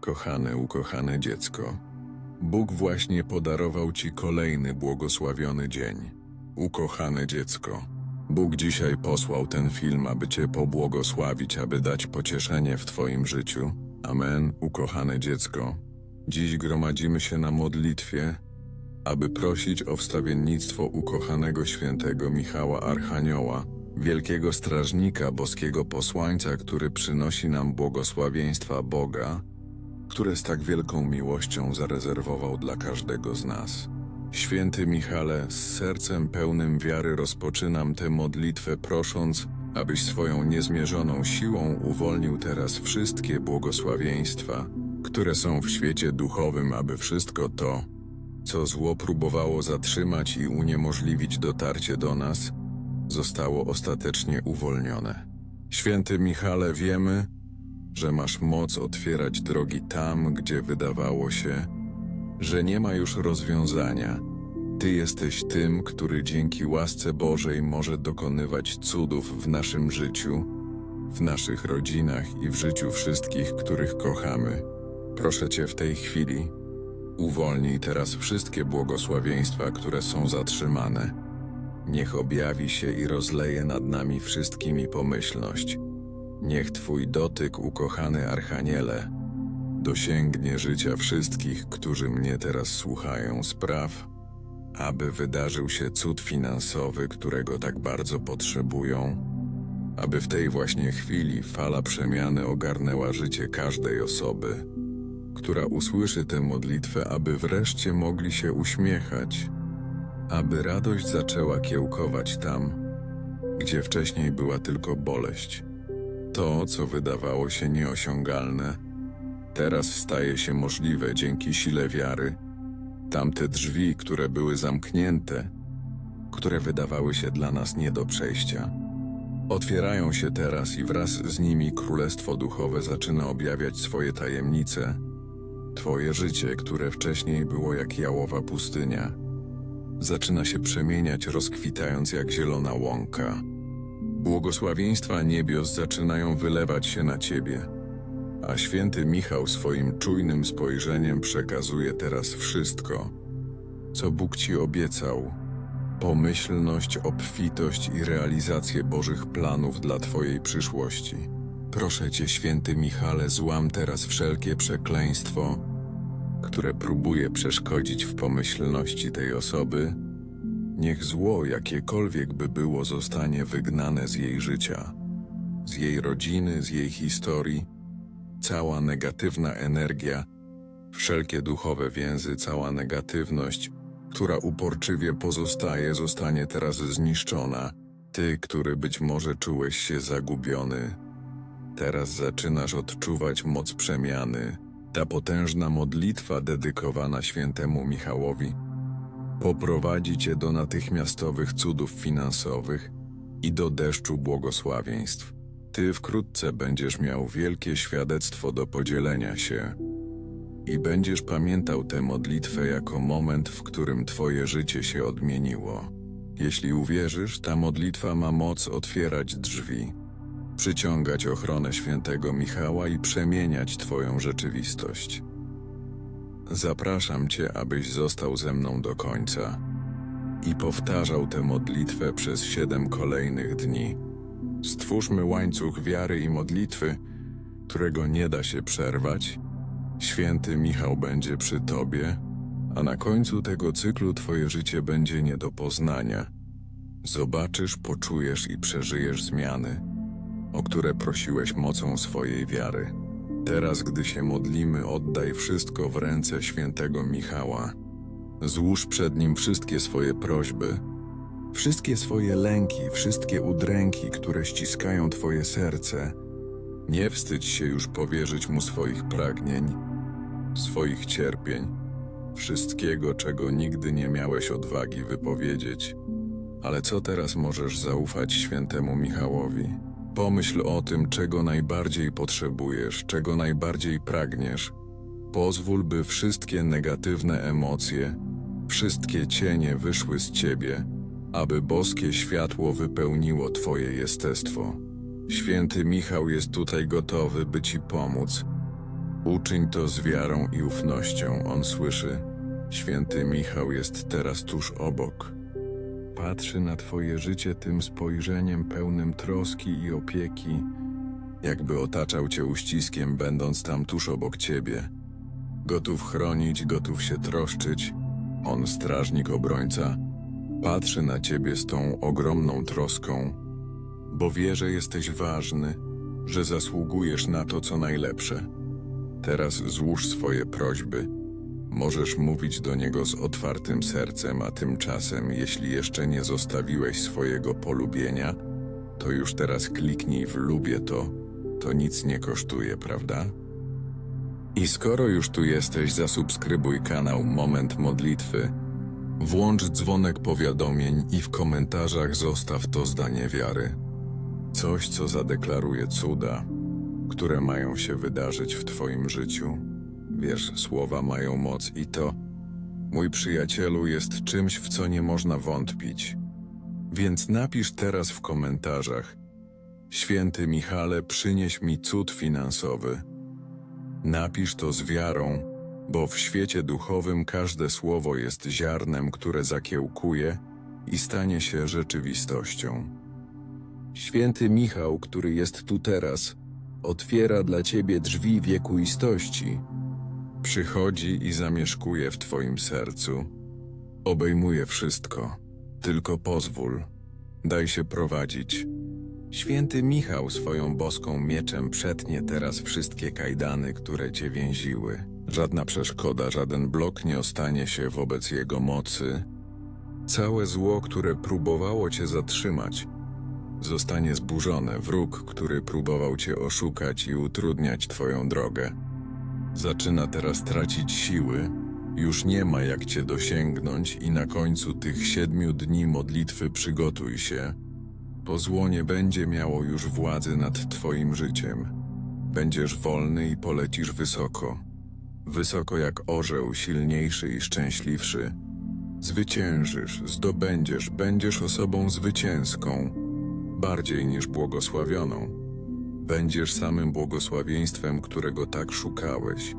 Kochane, ukochane dziecko, Bóg właśnie podarował Ci kolejny błogosławiony dzień. Ukochane dziecko, Bóg dzisiaj posłał ten film, aby Cię pobłogosławić, aby dać pocieszenie w Twoim życiu. Amen, ukochane dziecko. Dziś gromadzimy się na modlitwie, aby prosić o wstawiennictwo ukochanego świętego Michała Archanioła, wielkiego strażnika boskiego posłańca, który przynosi nam błogosławieństwa Boga, które z tak wielką miłością zarezerwował dla każdego z nas. Święty Michale, z sercem pełnym wiary rozpoczynam tę modlitwę, prosząc, abyś swoją niezmierzoną siłą uwolnił teraz wszystkie błogosławieństwa, które są w świecie duchowym, aby wszystko to, co zło próbowało zatrzymać i uniemożliwić dotarcie do nas, zostało ostatecznie uwolnione. Święty Michale, wiemy, że masz moc otwierać drogi tam, gdzie wydawało się, że nie ma już rozwiązania. Ty jesteś tym, który dzięki łasce Bożej może dokonywać cudów w naszym życiu, w naszych rodzinach i w życiu wszystkich, których kochamy. Proszę Cię w tej chwili, uwolnij teraz wszystkie błogosławieństwa, które są zatrzymane. Niech objawi się i rozleje nad nami wszystkimi pomyślność. Niech Twój dotyk, ukochany Archaniele, dosięgnie życia wszystkich, którzy mnie teraz słuchają, spraw, aby wydarzył się cud finansowy, którego tak bardzo potrzebują, aby w tej właśnie chwili fala przemiany ogarnęła życie każdej osoby, która usłyszy tę modlitwę, aby wreszcie mogli się uśmiechać, aby radość zaczęła kiełkować tam, gdzie wcześniej była tylko boleść. To, co wydawało się nieosiągalne, teraz staje się możliwe dzięki sile wiary. Tamte drzwi, które były zamknięte, które wydawały się dla nas nie do przejścia, otwierają się teraz i wraz z nimi Królestwo Duchowe zaczyna objawiać swoje tajemnice. Twoje życie, które wcześniej było jak jałowa pustynia, zaczyna się przemieniać, rozkwitając jak zielona łąka. Błogosławieństwa niebios zaczynają wylewać się na ciebie, a święty Michał swoim czujnym spojrzeniem przekazuje teraz wszystko, co Bóg ci obiecał. Pomyślność, obfitość i realizację Bożych planów dla Twojej przyszłości. Proszę Cię, święty Michale, złam teraz wszelkie przekleństwo, które próbuje przeszkodzić w pomyślności tej osoby, Niech zło, jakiekolwiek by było, zostanie wygnane z jej życia, z jej rodziny, z jej historii. Cała negatywna energia, wszelkie duchowe więzy, cała negatywność, która uporczywie pozostaje, zostanie teraz zniszczona. Ty, który być może czułeś się zagubiony, teraz zaczynasz odczuwać moc przemiany. Ta potężna modlitwa dedykowana świętemu Michałowi poprowadzi cię do natychmiastowych cudów finansowych i do deszczu błogosławieństw. Ty wkrótce będziesz miał wielkie świadectwo do podzielenia się i będziesz pamiętał tę modlitwę jako moment, w którym twoje życie się odmieniło. Jeśli uwierzysz, ta modlitwa ma moc otwierać drzwi, przyciągać ochronę świętego Michała i przemieniać twoją rzeczywistość. Zapraszam Cię, abyś został ze mną do końca i powtarzał tę modlitwę przez siedem kolejnych dni. Stwórzmy łańcuch wiary i modlitwy, którego nie da się przerwać. Święty Michał będzie przy Tobie, a na końcu tego cyklu Twoje życie będzie nie do poznania. Zobaczysz, poczujesz i przeżyjesz zmiany, o które prosiłeś mocą swojej wiary. Teraz, gdy się modlimy, oddaj wszystko w ręce świętego Michała. Złóż przed nim wszystkie swoje prośby, wszystkie swoje lęki, wszystkie udręki, które ściskają twoje serce. Nie wstydź się już powierzyć mu swoich pragnień, swoich cierpień, wszystkiego, czego nigdy nie miałeś odwagi wypowiedzieć. Ale co teraz możesz zaufać świętemu Michałowi? Pomyśl o tym, czego najbardziej potrzebujesz, czego najbardziej pragniesz. Pozwól, by wszystkie negatywne emocje, wszystkie cienie wyszły z ciebie, aby boskie światło wypełniło twoje jestestwo. Święty Michał jest tutaj gotowy, by ci pomóc, Uczyń to z wiarą i ufnością. On słyszy. Święty Michał jest teraz tuż obok. Patrzy na Twoje życie tym spojrzeniem pełnym troski i opieki, jakby otaczał Cię uściskiem, będąc tam tuż obok Ciebie. Gotów chronić, gotów się troszczyć. On, strażnik obrońca, patrzy na Ciebie z tą ogromną troską, bo wie, że jesteś ważny, że zasługujesz na to, co najlepsze. Teraz złóż swoje prośby. Możesz mówić do Niego z otwartym sercem, a tymczasem, jeśli jeszcze nie zostawiłeś swojego polubienia, to już teraz kliknij w lubię to. To nic nie kosztuje, prawda? I skoro już tu jesteś, zasubskrybuj kanał Moment Modlitwy. Włącz dzwonek powiadomień i w komentarzach zostaw to zdanie wiary. Coś, co zadeklaruje cuda, które mają się wydarzyć w Twoim życiu. Wiesz, słowa mają moc i to, mój przyjacielu, jest czymś, w co nie można wątpić. Więc napisz teraz w komentarzach: Święty Michale, przynieś mi cud finansowy. Napisz to z wiarą, bo w świecie duchowym każde słowo jest ziarnem, które zakiełkuje i stanie się rzeczywistością. Święty Michał, który jest tu teraz, otwiera dla ciebie drzwi wiekuistości. Przychodzi i zamieszkuje w twoim sercu. Obejmuje wszystko. Tylko pozwól. Daj się prowadzić. Święty Michał swoją boską mieczem przetnie teraz wszystkie kajdany, które cię więziły. Żadna przeszkoda, żaden blok nie ostanie się wobec jego mocy. Całe zło, które próbowało cię zatrzymać, zostanie zburzone. Wróg, który próbował cię oszukać i utrudniać twoją drogę, zaczyna teraz tracić siły. Już nie ma jak cię dosięgnąć i na końcu tych siedmiu dni modlitwy przygotuj się. To zło nie będzie miało już władzy nad twoim życiem. Będziesz wolny i polecisz wysoko. Wysoko jak orzeł, silniejszy i szczęśliwszy. Zwyciężysz, zdobędziesz, będziesz osobą zwycięską, bardziej niż błogosławioną. Będziesz samym błogosławieństwem, którego tak szukałeś.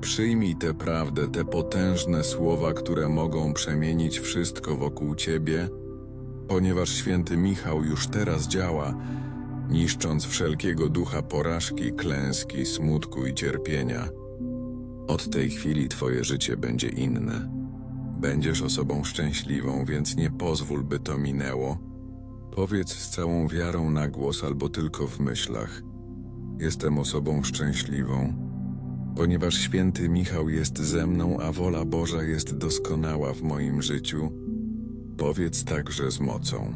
Przyjmij tę prawdę, te potężne słowa, które mogą przemienić wszystko wokół ciebie, ponieważ święty Michał już teraz działa, niszcząc wszelkiego ducha porażki, klęski, smutku i cierpienia. Od tej chwili twoje życie będzie inne. Będziesz osobą szczęśliwą, więc nie pozwól, by to minęło. Powiedz z całą wiarą na głos albo tylko w myślach. Jestem osobą szczęśliwą, ponieważ święty Michał jest ze mną, a wola Boża jest doskonała w moim życiu. Powiedz także z mocą.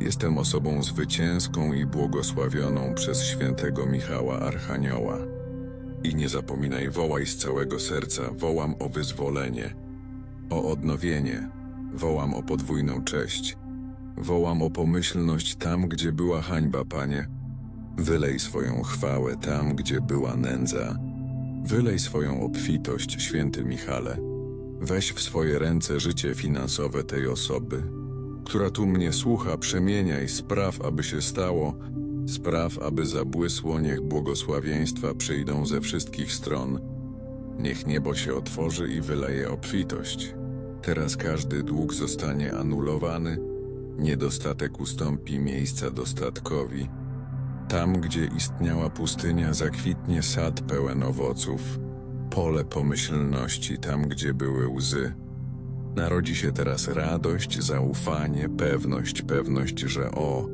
Jestem osobą zwycięską i błogosławioną przez świętego Michała Archanioła. I nie zapominaj, wołaj z całego serca, wołam o wyzwolenie, o odnowienie, wołam o podwójną cześć, wołam o pomyślność tam, gdzie była hańba, Panie. Wylej swoją chwałę tam, gdzie była nędza. Wylej swoją obfitość, święty Michale. Weź w swoje ręce życie finansowe tej osoby, która tu mnie słucha, przemieniaj, spraw, aby się stało, spraw, aby zabłysło, niech błogosławieństwa przyjdą ze wszystkich stron. Niech niebo się otworzy i wyleje obfitość. Teraz każdy dług zostanie anulowany, niedostatek ustąpi miejsca dostatkowi. Tam, gdzie istniała pustynia, zakwitnie sad pełen owoców, pole pomyślności, tam, gdzie były łzy. Narodzi się teraz radość, zaufanie, pewność, pewność, że o,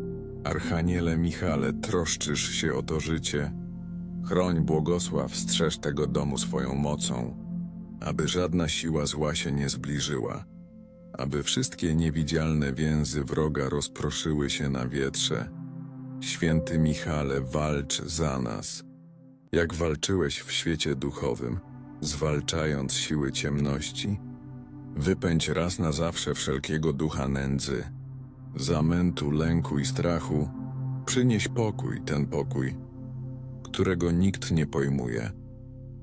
Archaniele Michale, troszczysz się o to życie. Chroń, błogosław, strzeż tego domu swoją mocą, aby żadna siła zła się nie zbliżyła, aby wszystkie niewidzialne więzy wroga rozproszyły się na wietrze. Święty Michale, walcz za nas. Jak walczyłeś w świecie duchowym, zwalczając siły ciemności, wypędź raz na zawsze wszelkiego ducha nędzy, zamętu, lęku i strachu, przynieś pokój, ten pokój, którego nikt nie pojmuje,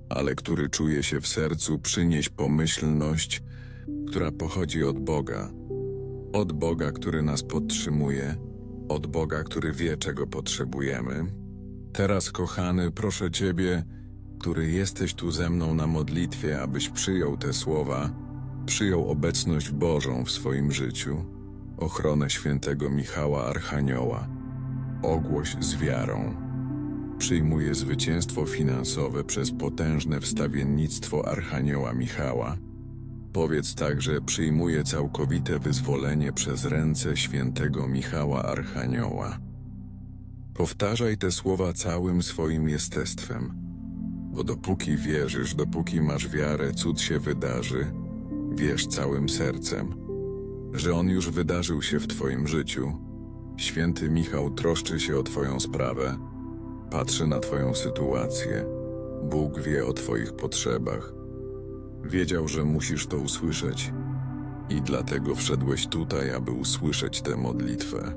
ale który czuje się w sercu, przynieś pomyślność, która pochodzi od Boga, od Boga, który nas podtrzymuje, od Boga, który wie, czego potrzebujemy. Teraz, kochany, proszę Ciebie, który jesteś tu ze mną na modlitwie, abyś przyjął te słowa, przyjął obecność Bożą w swoim życiu, ochronę świętego Michała Archanioła. Ogłoś z wiarą. Przyjmuje zwycięstwo finansowe przez potężne wstawiennictwo Archanioła Michała. Powiedz także, przyjmuje całkowite wyzwolenie przez ręce świętego Michała Archanioła. Powtarzaj te słowa całym swoim jestestwem, bo dopóki wierzysz, dopóki masz wiarę, cud się wydarzy, wierz całym sercem, że on już wydarzył się w Twoim życiu. Święty Michał troszczy się o Twoją sprawę, patrzy na Twoją sytuację. Bóg wie o Twoich potrzebach. Wiedział, że musisz to usłyszeć i dlatego wszedłeś tutaj, aby usłyszeć tę modlitwę.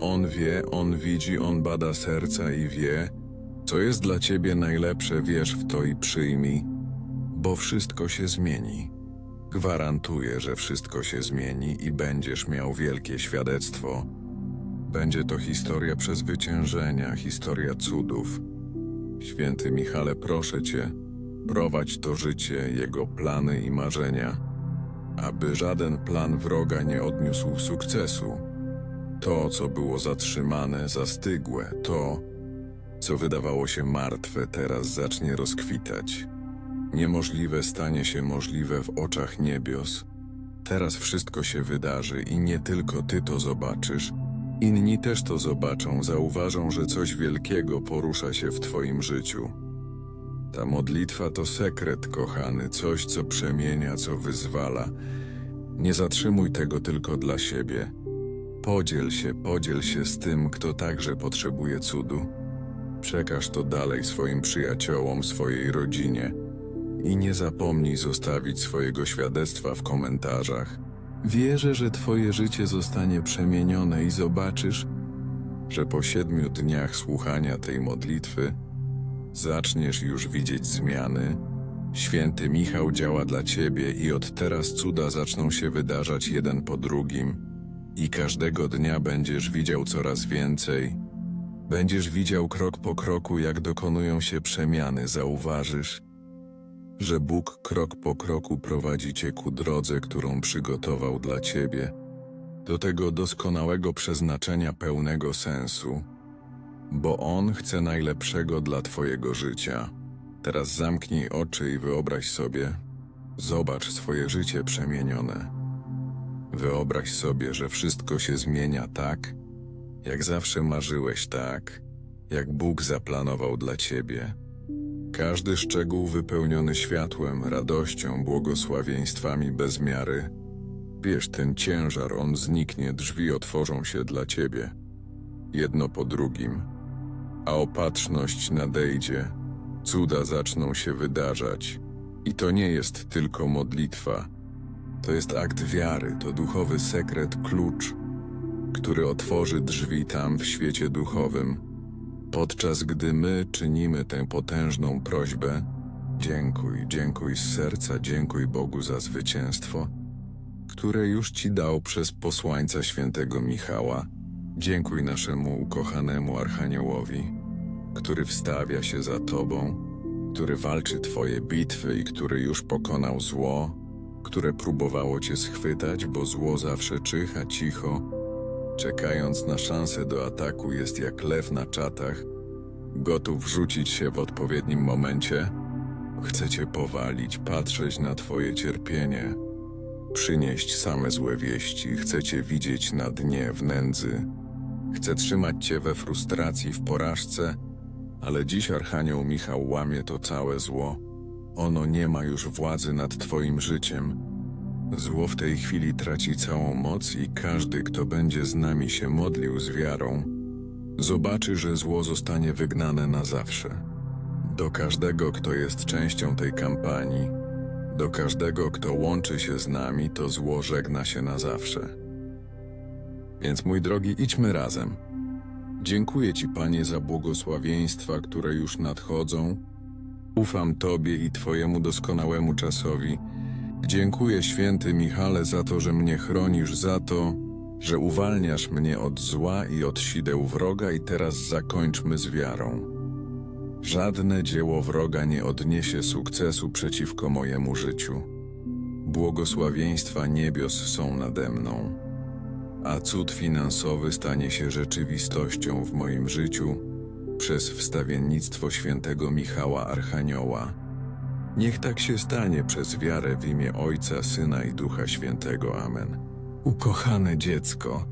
On wie, on widzi, on bada serca i wie, co jest dla ciebie najlepsze, wierz w to i przyjmij, bo wszystko się zmieni. Gwarantuję, że wszystko się zmieni i będziesz miał wielkie świadectwo. Będzie to historia przezwyciężenia, historia cudów. Święty Michale, proszę cię, prowadź to życie, jego plany i marzenia, aby żaden plan wroga nie odniósł sukcesu. To, co było zatrzymane, zastygłe, to, co wydawało się martwe, teraz zacznie rozkwitać. Niemożliwe stanie się możliwe w oczach niebios. Teraz wszystko się wydarzy i nie tylko ty to zobaczysz, inni też to zobaczą, zauważą, że coś wielkiego porusza się w twoim życiu. Ta modlitwa to sekret, kochany, coś, co przemienia, co wyzwala. Nie zatrzymuj tego tylko dla siebie. Podziel się, podziel się z tym, kto także potrzebuje cudu. Przekaż to dalej swoim przyjaciołom, swojej rodzinie. I nie zapomnij zostawić swojego świadectwa w komentarzach. Wierzę, że Twoje życie zostanie przemienione i zobaczysz, że po siedmiu dniach słuchania tej modlitwy zaczniesz już widzieć zmiany. Święty Michał działa dla Ciebie i od teraz cuda zaczną się wydarzać jeden po drugim. I każdego dnia będziesz widział coraz więcej. Będziesz widział krok po kroku, jak dokonują się przemiany, zauważysz, że Bóg krok po kroku prowadzi cię ku drodze, którą przygotował dla ciebie, do tego doskonałego przeznaczenia pełnego sensu, bo On chce najlepszego dla twojego życia. Teraz zamknij oczy i wyobraź sobie, zobacz swoje życie przemienione. Wyobraź sobie, że wszystko się zmienia tak, jak zawsze marzyłeś tak, jak Bóg zaplanował dla ciebie. Każdy szczegół wypełniony światłem, radością, błogosławieństwami bez miary. Wiesz, ten ciężar, on zniknie, drzwi otworzą się dla ciebie. Jedno po drugim. A opatrzność nadejdzie, cuda zaczną się wydarzać. I to nie jest tylko modlitwa. To jest akt wiary, to duchowy sekret, klucz, który otworzy drzwi tam w świecie duchowym. Podczas gdy my czynimy tę potężną prośbę, dziękuj, dziękuj z serca, dziękuj Bogu za zwycięstwo, które już Ci dał przez posłańca świętego Michała. Dziękuj naszemu ukochanemu Archaniołowi, który wstawia się za Tobą, który walczy Twoje bitwy i który już pokonał zło, które próbowało Cię schwytać, bo zło zawsze czyha cicho, czekając na szansę do ataku jest jak lew na czatach, gotów rzucić się w odpowiednim momencie. Chce Cię powalić, patrzeć na Twoje cierpienie, przynieść same złe wieści, chce Cię widzieć na dnie, w nędzy, chce trzymać Cię we frustracji, w porażce, ale dziś Archanioł Michał łamie to całe zło. Ono nie ma już władzy nad Twoim życiem. Zło w tej chwili traci całą moc i każdy, kto będzie z nami się modlił z wiarą, zobaczy, że zło zostanie wygnane na zawsze. Do każdego, kto jest częścią tej kampanii, do każdego, kto łączy się z nami, to zło żegna się na zawsze. Więc mój drogi, idźmy razem. Dziękuję Ci, Panie, za błogosławieństwa, które już nadchodzą. Ufam Tobie i Twojemu doskonałemu czasowi. Dziękuję, święty Michale, za to, że mnie chronisz, za to, że uwalniasz mnie od zła i od sideł wroga, i teraz zakończmy z wiarą. Żadne dzieło wroga nie odniesie sukcesu przeciwko mojemu życiu. Błogosławieństwa niebios są nade mną, a cud finansowy stanie się rzeczywistością w moim życiu przez wstawiennictwo świętego Michała Archanioła. Niech tak się stanie przez wiarę w imię Ojca, Syna i Ducha Świętego. Amen. Ukochane dziecko,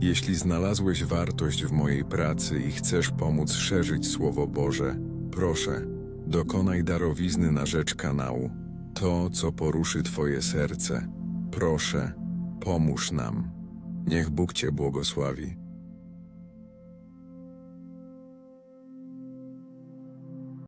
jeśli znalazłeś wartość w mojej pracy i chcesz pomóc szerzyć Słowo Boże, proszę, dokonaj darowizny na rzecz kanału. To, co poruszy Twoje serce. Proszę, pomóż nam. Niech Bóg Cię błogosławi.